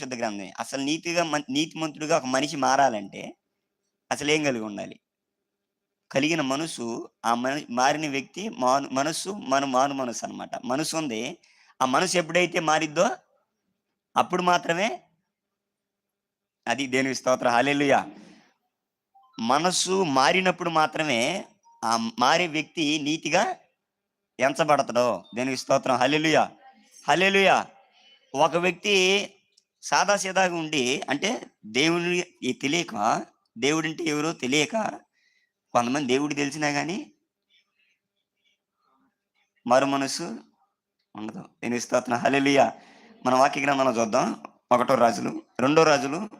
పరిశుద్ధ గ్రంథమే. అసలు నీతిగా నీతిమంతుడిగా ఒక మనిషి మారాలంటే అసలు ఏం కలిగి ఉండాలి? కలిగిన మనసు ఆ మన మారిన వ్యక్తి మాను మనస్సు మన మాను మనసు అన్నమాట. మనసు ఉంది. ఆ మనసు ఎప్పుడైతే మారిద్దో అప్పుడు మాత్రమే అది దేని స్తోత్ర. హల్లెలూయా. మనసు మారినప్పుడు మాత్రమే ఆ మారే వ్యక్తి నీతిగా ఎంచబడతాడో. దేనికి స్తోత్రం. హలెలుయా హలెలుయా ఒక వ్యక్తి సాదాసీదాగా ఉండి అంటే దేవుని తెలియక దేవుడంటే ఎవరో తెలియక కొంతమంది దేవుడు తెలిసినా కానీ మరు మనసు ఉండదు. నేను స్తోత్రం. హల్లెలూయా. మన వాక్య గ్రంథంలో చూద్దాం. ఒకటో రాజులు రెండో రాజులు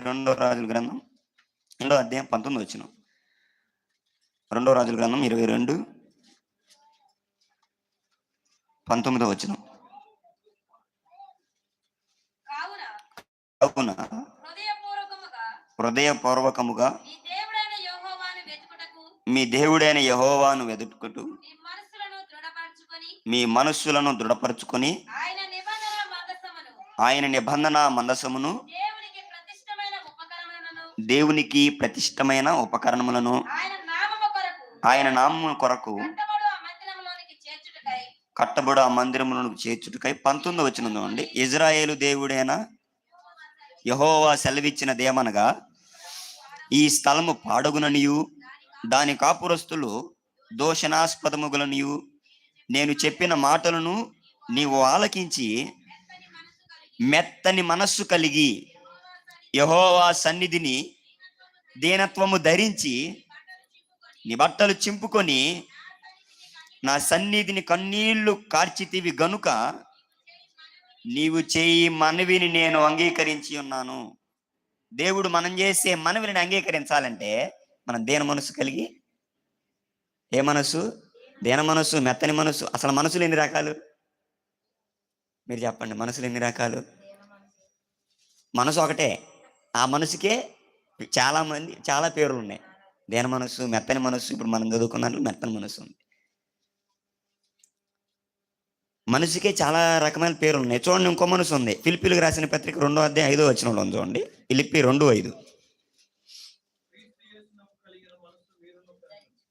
రెండో రాజుల గ్రంథం రెండో అధ్యాయం పంతొమ్మిది వచ్చిన. రెండో రాజుల గ్రంథం ఇరవై రెండు పంతొమ్మిదో వచ్చినాం. అవున హృదయపూర్వకముగా మీ దేవుడైన యహోవాను వెతుకుటూ దృఢపరచుకొని మీ మనస్సులను దృఢపరచుకొని ఆయన నిబంధన మందసమును దేవునికి ప్రతిష్టమైన ఉపకరణములను ఆయన నామము కొరకు కట్టబడు ఆ మందిరములను చేర్చుటకై పంతొమ్మిది వచ్చిన అండి ఇజ్రాయేలు దేవుడైన యహోవా సెలవిచ్చిన దేమనగా ఈ స్థలము పాడగుననియు దాని కాపురస్తులు దోషణాస్పదముగులనియు నేను చెప్పిన మాటలను నీవు ఆలకించి మెత్తని మనస్సు కలిగి యహోవా సన్నిధిని దీనత్వము ధరించి నీ బట్టలు చింపుకొని నా సన్నిధిని కన్నీళ్ళు కార్చితివి గనుక నీవు చేయి మనవిని నేను అంగీకరించి ఉన్నాను. దేవుడు మనం చేసే మనవిని అంగీకరించాలంటే మనం దేన మనసు కలిగి? ఏ మనసు? దేన మనసు? మెత్తని మనసు? అసలు మనసులు ఎన్ని రకాలు? మీరు చెప్పండి మనసులు ఎన్ని రకాలు? మనసు ఒకటే. ఆ మనసుకే చాలామంది చాలా పేర్లు ఉన్నాయి. దేన మనసు? మెత్తని మనసు. ఇప్పుడు మనం చదువుకున్నట్లు మెత్తని మనసు ఉంది. మనసుకే చాలా రకమైన పేర్లు ఉన్నాయి చూడండి ఇంకో మనసు ఉంది. ఫిలిపిలకు రాసిన పత్రిక రెండో అధ్యాయం ఐదో వచ్చిన చూడండి. ఫిలిపి రెండు ఐదు.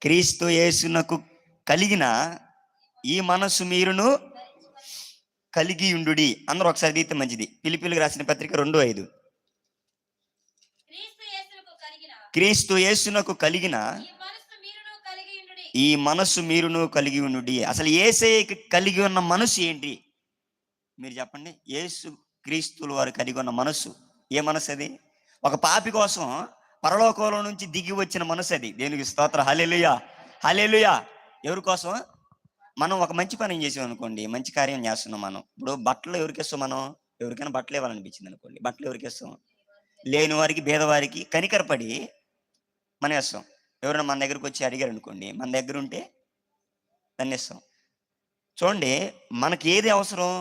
క్రీస్తు యేసునకు కలిగిన ఈ మనస్సు మీరును కలిగి ఉండుడి. అందరూ ఒకసారి తీస్తే మంచిది. ఫిలిపిలకు రాసిన పత్రిక రెండు ఐదు. క్రీస్తు యేసునకు కలిగిన ఈ మనస్సు మీరును కలిగి ఉండుడి ఈ మనస్సు మీరును కలిగి ఉండి అసలు ఏసైకి కలిగి ఉన్న మనసు ఏంటి? మీరు చెప్పండి. యేసు క్రీస్తులు వారు కలిగి ఉన్న మనస్సు. ఏ మనసు అది? ఒక పాపి కోసం పరలోకంలో నుంచి దిగి వచ్చిన మనసు అది. దేనికి స్తోత్ర. హలేలుయా హలేలుయా ఎవరి కోసం? మనం ఒక మంచి పని చేసాం అనుకోండి. మంచి కార్యం చేస్తున్నాం మనం. ఇప్పుడు బట్టలు ఎవరికేస్తాం మనం? ఎవరికైనా బట్టలు ఇవ్వాలనిపించింది అనుకోండి. బట్టలు ఎవరికేస్తాం? లేని వారికి భేదవారికి కనికరపడి మనం వేస్తాం. ఎవరైనా మన దగ్గరకు వచ్చి అడిగారు అనుకోండి మన దగ్గర ఉంటే దాన్ని ఇస్తాం చూడండి మనకి ఏది అవసరం?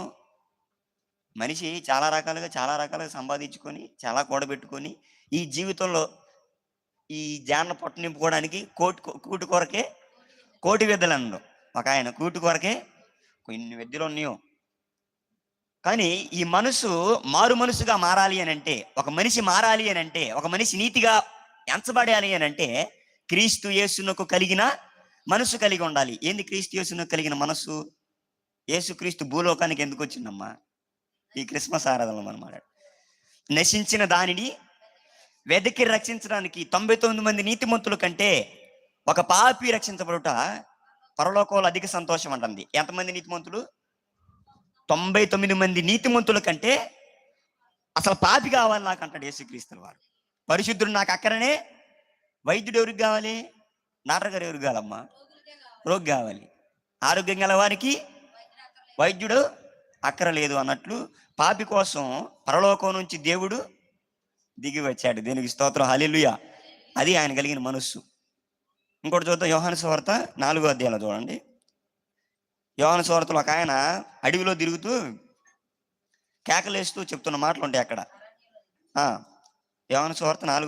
మనిషి చాలా రకాలుగా చాలా రకాలుగా సంపాదించుకొని చాలా కూడబెట్టుకొని ఈ జీవితంలో ఈ జాన పొట్ట నింపుకోవడానికి కోటి కూటి కొరకే కోటి విద్యలు అన్నారు ఒక ఆయన కూటి కొరకే కొన్ని విద్యలు ఉన్నాయో. కానీ ఈ మనసు మారు మనసుగా మారాలి అని అంటే ఒక మనిషి మారాలి అని అంటే ఒక మనిషి నీతిగా ఎంచబడాలి అని అంటే క్రీస్తు యేసునకు కలిగిన మనసు కలిగి ఉండాలి. ఏంది క్రీస్తు యేసునకు కలిగిన మనసు? యేసుక్రీస్తు భూలోకానికి ఎందుకు వచ్చిందమ్మా? ఈ క్రిస్మస్ ఆరాధనలో అనమాట నశించిన దానిని వెదకి రక్షించడానికి తొంభై తొమ్మిది మంది నీతిమంతుల కంటే ఒక పాపి రక్షించబడుట పరలోకంలో అధిక సంతోషం అంటుంది. ఎంతమంది నీతిమంతులు? తొంభై తొమ్మిది మంది నీతిమంతుల కంటే అసలు పాపి కావాలి నాకు అంటాడు యేసుక్రీస్తుల వారు. పరిశుద్ధుడు నాకు అక్కడనే వైద్యుడు ఎవరికి కావాలి? డాక్టర్ గారు ఎవరికి కావాలమ్మా? రోగి కావాలి. ఆరోగ్యం గల వారికి వైద్యుడు అక్కరలేదు అన్నట్లు పాపి కోసం పరలోకం నుంచి దేవుడు దిగి వచ్చాడు. దీనికి స్తోత్రం. హలిలుయ అది ఆయన కలిగిన మనస్సు. ఇంకోటి చూద్దాం. యోహాను సువార్త నాలుగో అధ్యాయంలో చూడండి. యోహాను సువార్తలో ఒక ఆయన అడవిలో తిరుగుతూ కేకలేస్తూ చెప్తున్న మాటలు ఉంటాయి అక్కడ యోహాను సువార్త నాలుగో